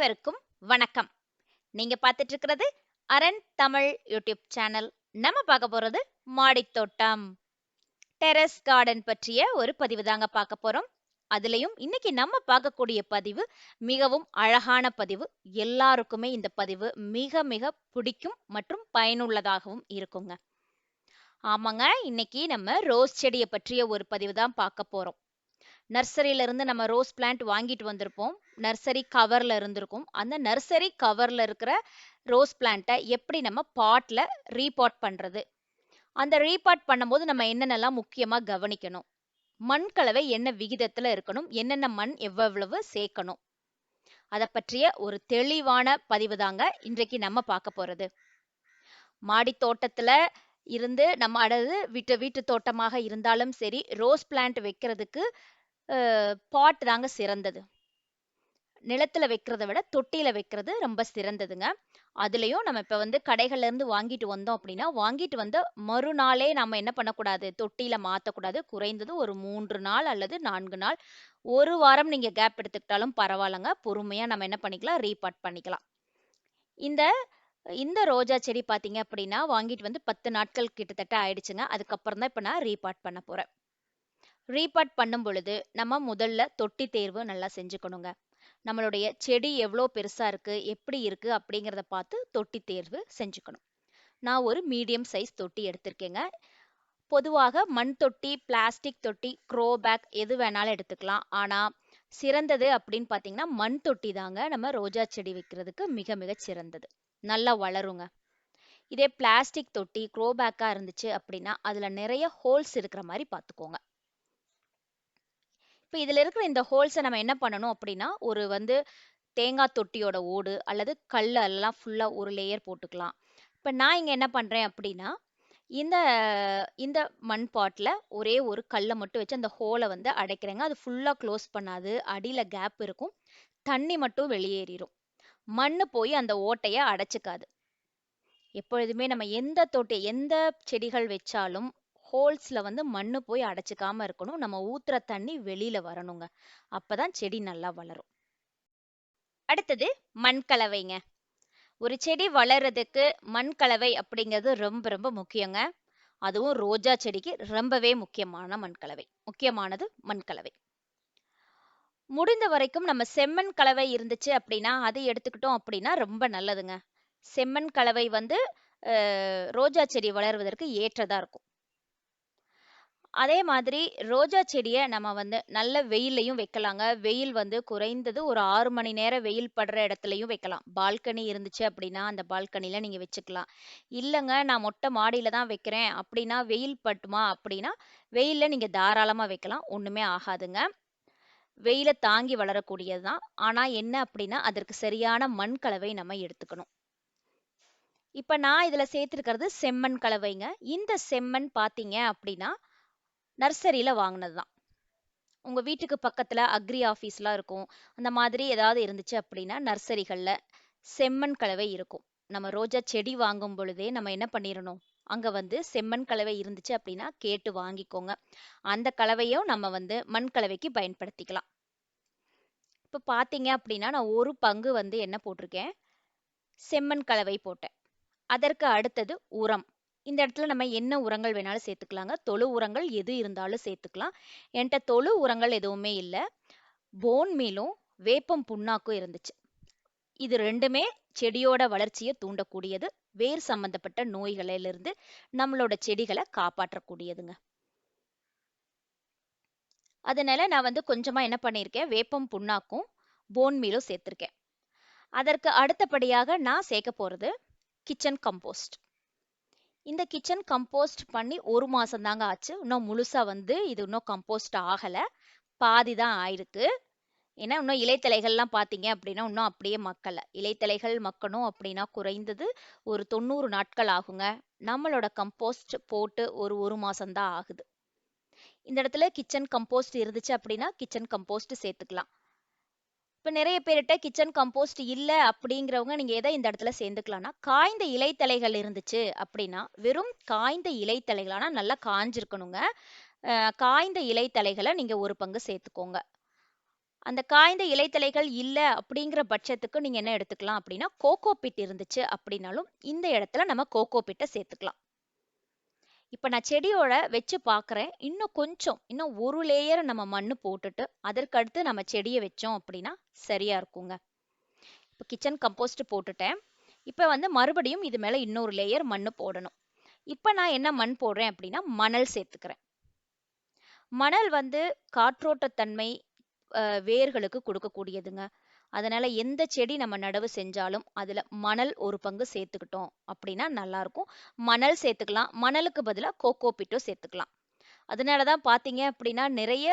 அனைவருக்கும் வணக்கம். நீங்க பார்த்துட்டு இருக்கிறது அரண் தமிழ் யூடியூப் சேனல். நம்ம பார்க்க போறது மாடித்தோட்டம். டெரஸ் கார்டன் பற்றிய ஒரு பதிவு தாங்க பார்க்க போறோம். அதுலயும் இன்னைக்கு நம்ம பார்க்கக்கூடிய பதிவு மிகவும் அழகான பதிவு. எல்லாருக்குமே இந்த பதிவு மிக மிக பிடிக்கும் மற்றும் பயனுள்ளதாகவும் இருக்குங்க. ஆமாங்க இன்னைக்கு நம்ம ரோஸ் செடியை பற்றிய ஒரு பதிவு தான் பார்க்க போறோம். நர்சரியில இருந்து நம்ம ரோஸ் பிளான்ட் வாங்கிட்டு வந்திருப்போம். நர்சரி கவர்ல இருந்திருக்கும். அந்த நர்சரி கவர்ல இருக்கிற ரோஸ் பிளான்ட்டை எப்படி நம்ம பாட்ல ரீபாட் பண்றது? அந்த ரீபாட் பண்ணும்போது நம்ம என்னென்னலாம் முக்கியமா கவனிக்கணும்? மண் கலவை என்ன விகிதத்துல இருக்கணும்? என்னென்ன மண் எவ்வளவு சேர்க்கணும்? அதை பற்றிய ஒரு தெளிவான பதிவு தாங்க இன்றைக்கு நம்ம பார்க்க போறது. மாடி தோட்டத்துல இருந்து நம்ம அதாவது வீட்டு வீட்டு தோட்டமாக இருந்தாலும் சரி ரோஸ் பிளான்ட் வைக்கிறதுக்கு பாட் தாங்க சிறந்தது. நிலத்துல வைக்கிறத விட தொட்டியில வைக்கிறது ரொம்ப சிறந்ததுங்க. அதுலயும் நம்ம இப்ப வந்து கடைகள்ல இருந்து வாங்கிட்டு வந்தோம் அப்படின்னா வாங்கிட்டு வந்த மறுநாளே நம்ம என்ன பண்ணக்கூடாது? தொட்டியில மாத்தக்கூடாது. குறைந்தது ஒரு மூன்று நாள் அல்லது நான்கு நாள். ஒரு வாரம் நீங்க கேப் எடுத்துக்கிட்டாலும் பரவாயில்லைங்க. பொறுமையா நம்ம என்ன பண்ணிக்கலாம்? ரீபாட் பண்ணிக்கலாம். இந்த இந்த ரோஜா செடி பார்த்தீங்க அப்படின்னா வாங்கிட்டு வந்து பத்து நாட்கள் கிட்டத்தட்ட ஆயிடுச்சுங்க. அதுக்கப்புறம் தான் இப்போ நான் ரீபாட் பண்ண போகிறேன் ரீபாட் பண்ணும் பொழுது நம்ம முதல்ல தொட்டி தேர்வு நல்லா செஞ்சுக்கணுங்க. நம்மளுடைய செடி எவ்வளோ பெருசாக இருக்குது எப்படி இருக்குது அப்படிங்கிறத பார்த்து தொட்டி தேர்வு செஞ்சுக்கணும். நான் ஒரு மீடியம் சைஸ் தொட்டி எடுத்திருக்கேங்க. பொதுவாக மண் தொட்டி பிளாஸ்டிக் தொட்டி க்ரோ பேக் எது வேணாலும் எடுத்துக்கலாம். ஆனால் சிறந்தது அப்படின்னு பார்த்தீங்கன்னா மண் தொட்டி தாங்க நம்ம ரோஜா செடி வைக்கிறதுக்கு மிக மிக சிறந்தது. நல்லா வளருங்க. இதே பிளாஸ்டிக் தொட்டி க்ரோ பேக்காக இருந்துச்சு அப்படின்னா அதில் நிறைய ஹோல்ஸ் இருக்கிற மாதிரி பார்த்துக்கோங்க. இப்போ இதில் இருக்கிற இந்த ஹோல்ஸை நம்ம என்ன பண்ணணும் அப்படின்னா ஒரு வந்து தேங்காய் தொட்டியோட ஓடு அல்லது கல் எல்லாம் ஃபுல்லாக ஒரு லேயர் போட்டுக்கலாம். இப்போ நான் இங்கே என்ன பண்ணுறேன் அப்படின்னா இந்த இந்த மண் பாட்டில் ஒரே ஒரு கல்லை மட்டும் வச்சு அந்த ஹோலை வந்து அடைக்கிறேங்க. அது ஃபுல்லாக க்ளோஸ் பண்ணாது. அடியில் கேப் இருக்கும். தண்ணி மட்டும் வெளியேறிடும் மண் போய் அந்த ஓட்டையை அடைச்சிக்காது. எப்பொழுதுமே நம்ம எந்த தொட்டி எந்த செடிகள் வச்சாலும் ஹோல்ஸில் வந்து மண்ணு போய் அடைச்சிக்காம இருக்கணும். நம்ம ஊத்துற தண்ணி வெளியில் வரணுங்க. அப்போ தான் செடி நல்லா வளரும். அடுத்தது மண் கலவைங்க. ஒரு செடி வளர்றதுக்கு மண் கலவை அப்படிங்கிறது ரொம்ப ரொம்ப முக்கியங்க. அதுவும் ரோஜா செடிக்கு ரொம்பவே முக்கியமான மண் கலவை. முக்கியமானது மண் கலவை. முடிந்த வரைக்கும் நம்ம செம்மண் கலவை இருந்துச்சு அப்படின்னா அதை எடுத்துக்கிட்டோம் அப்படின்னா ரொம்ப நல்லதுங்க. செம்மண் கலவை வந்து ரோஜா செடி வளர்வதற்கு ஏற்றதா இருக்கும். அதே மாதிரி ரோஜா செடியை நம்ம வந்து நல்ல வெயிலையும் வைக்கலாங்க. வெயில் வந்து குறைந்தது ஒரு ஆறு மணி நேரம் வெயில் படுற இடத்துலையும் வைக்கலாம். பால்கனி இருந்துச்சு அப்படின்னா அந்த பால்கனில நீங்க வச்சுக்கலாம். இல்லைங்க நான் மொட்டை மாடியில தான் வைக்கிறேன். அப்படின்னா வெயில் பட்டுமா அப்படின்னா வெயில்ல நீங்க தாராளமா வைக்கலாம். ஒண்ணுமே ஆகாதுங்க. வெயில தாங்கி வளரக்கூடியது தான். ஆனா என்ன அப்படின்னா அதற்கு சரியான மண் கலவை நம்ம எடுத்துக்கணும். இப்ப நான் இதுல சேர்த்துருக்கிறது செம்மண் கலவைங்க. இந்த செம்மண் பாத்தீங்க அப்படின்னா நர்சரியில் வாங்கினது தான் உங்கள் வீட்டுக்கு பக்கத்தில் அக்ரி ஆஃபீஸ்லாம் இருக்கும். அந்த மாதிரி ஏதாவது இருந்துச்சு அப்படின்னா நர்சரிகளில் செம்மண் கலவை இருக்கும். நம்ம ரோஜா செடி வாங்கும் பொழுதே நம்ம என்ன பண்ணிடணும் அங்கே வந்து செம்மண் கலவை இருந்துச்சு அப்படின்னா கேட்டு வாங்கிக்கோங்க. அந்த கலவையும் நம்ம வந்து மண் கலவைக்கு பயன்படுத்திக்கலாம். இப்போ பார்த்தீங்க அப்படின்னா நான் ஒரு பங்கு வந்து என்ன போட்டிருக்கேன்? செம்மண் கலவை போட்டேன். அதற்கு அடுத்தது உரம். இந்த இடத்துல நம்ம என்ன உரங்கள் வேணாலும் சேர்த்துக்கலாங்க. தொழு உரங்கள் எது இருந்தாலும் சேர்த்துக்கலாம். என்கிட்ட தொழு உரங்கள் எதுவுமே இல்லை. போன் மீலும் வேப்பம் புண்ணாக்கும் இருந்துச்சு. இது ரெண்டுமே செடியோட வளர்ச்சியை தூண்டக்கூடியது. வேர் சம்பந்தப்பட்ட நோய்களிலிருந்து நம்மளோட செடிகளை காப்பாற்றக்கூடியதுங்க. அதனால நான் வந்து கொஞ்சமா என்ன பண்ணியிருக்கேன் வேப்பம் புண்ணாக்கும் போன் மீலும் சேர்த்திருக்கேன். அதற்கு அடுத்தபடியாக நான் சேர்க்க போறது கிச்சன் கம்போஸ்ட் இந்த கிச்சன் கம்போஸ்ட் பண்ணி ஒரு மாசம் தாங்க ஆச்சு. இன்னும் முழுசா வந்து இது இன்னும் கம்போஸ்ட் ஆகல. பாதி தான் ஆயிருக்கு. ஏன்னா இன்னும் இலைத்தலைகள்லாம் பார்த்தீங்க அப்படின்னா இன்னும் அப்படியே மக்கல. இலைத்தலைகள் மக்கணும் அப்படின்னா குறைந்தது ஒரு தொண்ணூறு நாட்கள் ஆகுங்க. நம்மளோட கம்போஸ்ட் போட்டு ஒரு ஒரு மாசம் தான் ஆகுது. இந்த இடத்துல கிச்சன் கம்போஸ்ட் இருந்துச்சு அப்படின்னா கிச்சன் கம்போஸ்ட் சேர்த்துக்கலாம். இப்போ நிறைய பேர்கிட்ட கிச்சன் கம்போஸ்ட் இல்லை அப்படிங்கிறவங்க நீங்கள் எதை இந்த இடத்துல சேர்ந்துக்கலாம்னா காய்ந்த இலைத்தலைகள் இருந்துச்சு அப்படின்னா வெறும் காய்ந்த இலைத்தலைகள் ஆனால் நல்லா காஞ்சிருக்கணுங்க காய்ந்த இலைத்தலைகளை நீங்கள் ஒரு பங்கு சேர்த்துக்கோங்க அந்த காய்ந்த இலைத்தலைகள் இல்லை அப்படிங்கிற பட்சத்துக்கு நீங்கள் என்ன எடுத்துக்கலாம் அப்படின்னா, கோகோ பிட் இருந்துச்சு அப்படின்னாலும், இந்த இடத்துல நம்ம கோகோ பிட்டை சேர்த்துக்கலாம். இப்போ நான் செடியோட வச்சு பார்க்குறேன். இன்னும் கொஞ்சம், இன்னும் ஒரு லேயர் நம்ம மண் போட்டுட்டு, அதற்கடுத்து நம்ம செடியை வச்சோம் அப்படின்னா, சரியாக இருக்குங்க. இப்போ கிச்சன் கம்போஸ்ட் போட்டுட்டேன். இப்போ வந்து மறுபடியும் இது மேலே இன்னொரு லேயர் மண் போடணும். இப்போ நான் என்ன மண் போடுறேன் அப்படின்னா, மணல் சேர்த்துக்கிறேன். மணல் வந்து காற்றோட்டத்தன்மை வேர்களுக்கு கொடுக்கக்கூடியதுங்க. அதனால எந்த செடி நம்ம நடவு செஞ்சாலும், அதுல மணல் ஒரு பங்கு சேர்த்துக்கிட்டோம் அப்படின்னா நல்லாயிருக்கும் மணல் சேர்த்துக்கலாம். மணலுக்கு பதிலா கோகோ பிட்டும் சேர்த்துக்கலாம். அதனால தான் பார்த்தீங்க அப்படின்னா, நிறைய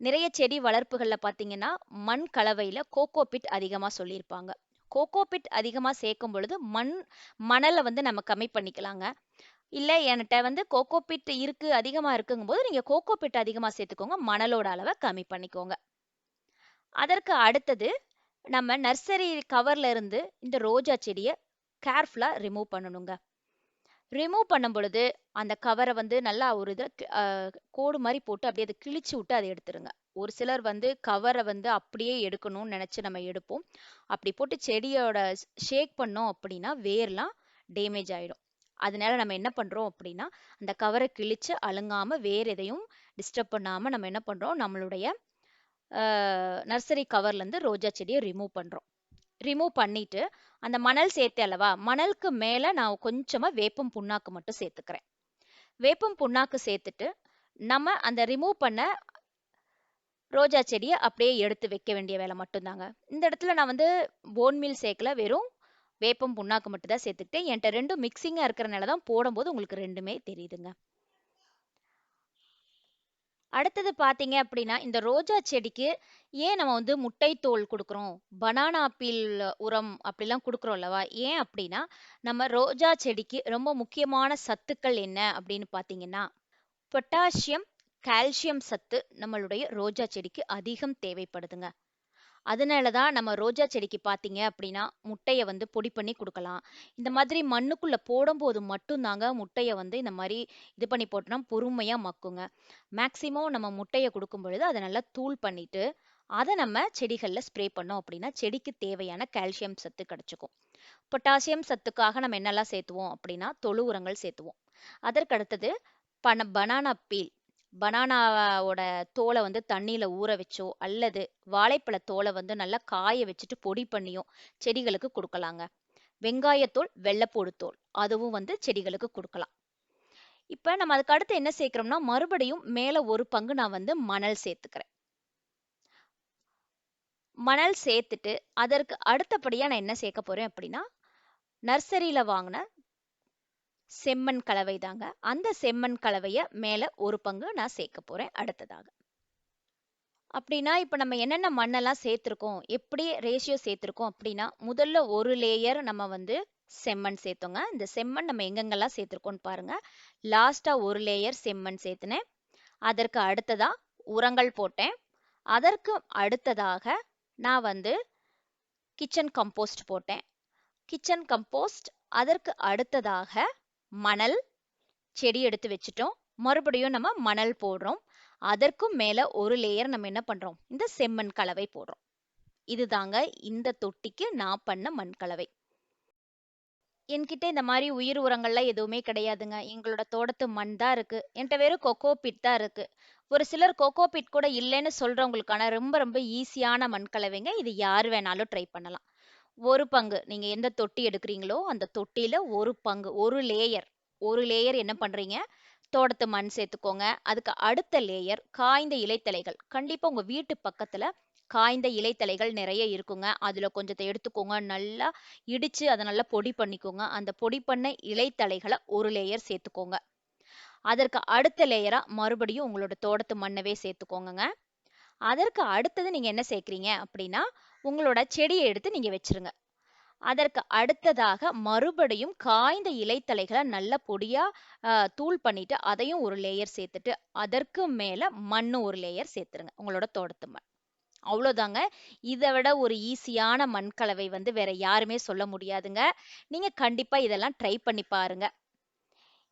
நிறைய செடி வளர்ப்புகள்ல பார்த்தீங்கன்னா, மண் கலவையில கோகோ பிட் அதிகமா சொல்லியிருப்பாங்க. கோகோ பிட் அதிகமா சேர்க்கும் பொழுது, மண் மணலை வந்து நம்ம கம்மி பண்ணிக்கலாங்க. இல்ல என்கிட்ட வந்து கோகோ பிட் இருக்கு, அதிகமா இருக்குங்கும்போது, நீங்க கோகோ பிட் அதிகமா சேர்த்துக்கோங்க. மணலோட அளவ கம்மி பண்ணிக்கோங்க. அதற்கு அடுத்தது, நம்ம நர்சரி கவர்ல இருந்து இந்த ரோஜா செடியை கேர்ஃபுல்லாக ரிமூவ் பண்ணணுங்க. ரிமூவ் பண்ணும் பொழுது, அந்த கவரை வந்து நல்லா ஒரு இதை கோடு மாதிரி போட்டு அப்படியே அதை கிழிச்சு விட்டு அதை எடுத்துருங்க. ஒரு சிலர் வந்து கவரை வந்து அப்படியே எடுக்கணும்னு நினச்சி நம்ம எடுப்போம். அப்படி போட்டு செடியோட ஷேக் பண்ணோம் அப்படின்னா, வேர்லாம் டேமேஜ் ஆகிடும் அதனால நம்ம என்ன பண்ணுறோம் அப்படின்னா, அந்த கவரை கிழிச்சு அழுங்காமல் வேறு எதையும் டிஸ்டர்ப் பண்ணாமல் நம்ம என்ன பண்ணுறோம் நம்மளுடைய நர்சரி கவர்லருந்து ரோஜா செடியை ரிமூவ் பண்ணுறோம் ரிமூவ் பண்ணிட்டு, அந்த மணல் சேர்த்தேன் அல்லவா, மணலுக்கு மேலே நான் கொஞ்சமாக வேப்பம் புண்ணாக்கு மட்டும் சேர்த்துக்கிறேன். வேப்பம் புண்ணாக்கு சேர்த்துட்டு, நம்ம அந்த ரிமூவ் பண்ண ரோஜா செடியை அப்படியே எடுத்து வைக்க வேண்டிய வேலை மட்டும்தாங்க இந்த இடத்துல நான் வந்து போன் மீல் சேர்க்கல. வெறும் வேப்பம் புண்ணாக்கு மட்டும் தான் சேர்த்துக்கிட்டேன். என்ட்ட 2ம் மிக்ஸிங்கா இருக்கிறனால தான் போடும்போது உங்களுக்கு ரெண்டுமே தெரியுதுங்க. அடுத்தது பார்த்தீங்க அப்படின்னா, இந்த ரோஜா செடிக்கு ஏன் நம்ம வந்து முட்டை தோல் பனானா பீல் உரம் அப்படிலாம் குடுக்குறோம் அல்லவா? ஏன் அப்படின்னா, நம்ம ரோஜா செடிக்கு ரொம்ப முக்கியமான சத்துக்கள் என்ன அப்படின்னு பார்த்தீங்கன்னா, பொட்டாசியம், கால்சியம் சத்து நம்மளுடைய ரோஜா செடிக்கு அதிகம் தேவைப்படுதுங்க. அதனால தான் நம்ம ரோஜா செடிக்கு பார்த்தீங்க அப்படின்னா, முட்டையை வந்து பொடி பண்ணி கொடுக்கலாம் இந்த மாதிரி மண்ணுக்குள்ளே போடும்போது மட்டும்தாங்க முட்டையை வந்து இந்த மாதிரி இது பண்ணி போட்டோம்னா பொறுமையாக மக்குங்க. மேக்ஸிமம் நம்ம முட்டையை கொடுக்கும் பொழுது அதை நல்லா தூள் பண்ணிட்டு, அதை நம்ம செடிகளில் ஸ்ப்ரே பண்ணோம் அப்படின்னா, செடிக்கு தேவையான கால்சியம் சத்து கிடச்சிக்கும் பொட்டாசியம் சத்துக்காக நம்ம என்னலாம் சேர்த்துவோம் அப்படின்னா, தொழு உரங்கள் சேர்த்துவோம். அதற்கு அடுத்தது பன பனானா பீல். பனானாவோட தோலை வந்து தண்ணியில் ஊற வச்சோ, அல்லது வாழைப்பழ தோலை வந்து நல்லா காய வச்சுட்டு பொடி பண்ணியோ செடிகளுக்கு குடுக்கலாங்க. வெங்காயத்தோல், வெள்ளப்பூடு தோல் அதுவும் வந்து செடிகளுக்கு குடுக்கலாம். இப்ப நம்ம அதுக்கு அடுத்து என்ன சேர்க்குறோம்னா மறுபடியும் மேல ஒரு பங்கு நான் வந்து மணல் சேர்த்துக்கிறேன். மணல் சேர்த்துட்டு, அதற்கு அடுத்தபடியா நான் என்ன சேர்க்க போறேன் அப்படின்னா, நர்சரியில் வாங்கின செம்மண் கலவை தாங்க. அந்த செம்மண் கலவைய மேல ஒரு பங்கு நான் சேர்க்க போறேன் அடுத்ததாக. அப்படின்னா, இப்ப நம்ம என்னென்ன மண்ணெல்லாம் சேர்த்துருக்கோம், எப்படி ரேஷியோ சேர்த்துருக்கோம் அப்படின்னா, முதல்ல ஒரு லேயர் நம்ம வந்து செம்மண் சேர்த்தோங்க. இந்த செம்மண் நம்ம எங்கெங்கெல்லாம் சேர்த்துருக்கோம்னு பாருங்க. லாஸ்ட்டா ஒரு லேயர் செம்மண் சேர்த்துனேன். அதற்கு அடுத்ததா உரங்கள் போட்டேன். அதற்கு அடுத்ததாக நான் வந்து கிச்சன் கம்போஸ்ட் போட்டேன். கிச்சன் கம்போஸ்ட் அதற்கு அடுத்ததாக மணல், செடி எடுத்து வச்சுட்டோம். மறுபடியும் நம்ம மணல் போடுறோம். அதற்கும் மேல ஒரு லேயர் நம்ம என்ன பண்றோம், இந்த செம்மண் கலவை போடுறோம். இதுதாங்க இந்த தொட்டிக்கு நான் பண்ண மண் கலவை. என்கிட்ட இந்த மாதிரி உயிர் உரங்கள்லாம் எதுவுமே கிடையாதுங்க. எங்களோட தோட்டத்து மண் தான் இருக்கு. என்கிட்ட வெறும் கொக்கோ பிட் தான் இருக்கு. ஒரு சிலர் கொக்கோ பிட் கூட இல்லைன்னு சொல்றவங்களுக்கான ரொம்ப ரொம்ப ஈஸியான மண் கலவைங்க. இது யார் வேணாலும் ட்ரை பண்ணலாம். ஒரு பங்கு நீங்க எந்த தொட்டி எடுக்கிறீங்களோ, அந்த தொட்டியில ஒரு பங்கு, ஒரு லேயர் ஒரு லேயர் என்ன பண்றீங்க, தோட்டத்து மண் சேர்த்துக்கோங்க. அதுக்கு அடுத்த லேயர் காய்ந்த இலைத்தழைகள். கண்டிப்பா உங்க வீட்டு பக்கத்துல காய்ந்த இலைத்தழைகள் நிறைய இருக்குங்க. அதுல கொஞ்சத்தை எடுத்துக்கோங்க. நல்லா இடிச்சு அதை நல்லா பொடி பண்ணிக்கோங்க. அந்த பொடி பண்ண இலைத்தலைகளை ஒரு லேயர் சேர்த்துக்கோங்க. அதற்கு அடுத்த லேயரா மறுபடியும் உங்களோட தோட்டத்து மண்ணவே சேர்த்துக்கோங்க அதற்கு அடுத்தது நீங்க என்ன சேர்க்குறீங்க அப்படின்னா, உங்களோட செடியை எடுத்து நீங்க வச்சுருங்க. அதற்கு அடுத்ததாக மறுபடியும் காய்ந்த இலைத்தலைகளை நல்ல பொடியா தூள் பண்ணிட்டு, அதையும் ஒரு லேயர் சேர்த்துட்டு, அதற்கு மேல மண்ணு ஒரு லேயர் சேர்த்துருங்க. உங்களோட தோட்டத்து மண். அவ்வளோதாங்க. இதை விட ஒரு ஈஸியான மண் கலவை வந்து வேற யாருமே சொல்ல முடியாதுங்க. நீங்க கண்டிப்பா இதெல்லாம் ட்ரை பண்ணி பாருங்க.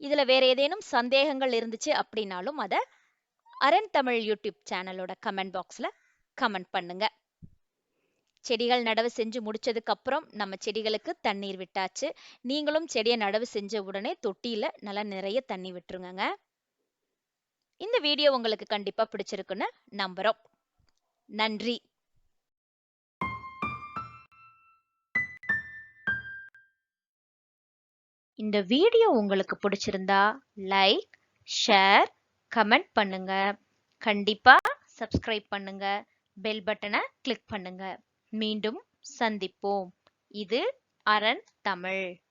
இதுல வேற ஏதேனும் சந்தேகங்கள் இருந்துச்சு அப்படின்னாலும், அதை அரண் தமிழ் யூடியூப் சேனலோட கமெண்ட் பாக்ஸில் கமெண்ட் பண்ணுங்கள் செடிகள் நடவு செஞ்சு முடிச்சதுக்கு அப்புறம் நம்ம செடிகளுக்கு தண்ணீர் விட்டாச்சு. நீங்களும் செடியை நடவு செஞ்ச உடனே தொட்டியில நல்லா நிறைய தண்ணி விட்டுருங்க இந்த வீடியோ உங்களுக்கு கண்டிப்பா பிடிச்சிருக்குன்னு நம்புறோம். நன்றி. இந்த வீடியோ உங்களுக்கு பிடிச்சிருந்தா லைக் ஷேர் கமெண்ட் பண்ணுங்க. கண்டிப்பா சப்ஸ்கிரைப் பண்ணுங்க. பெல் பட்டனை கிளிக் பண்ணுங்க. மீண்டும் சந்திப்போம். இது அரண் தமிழ்.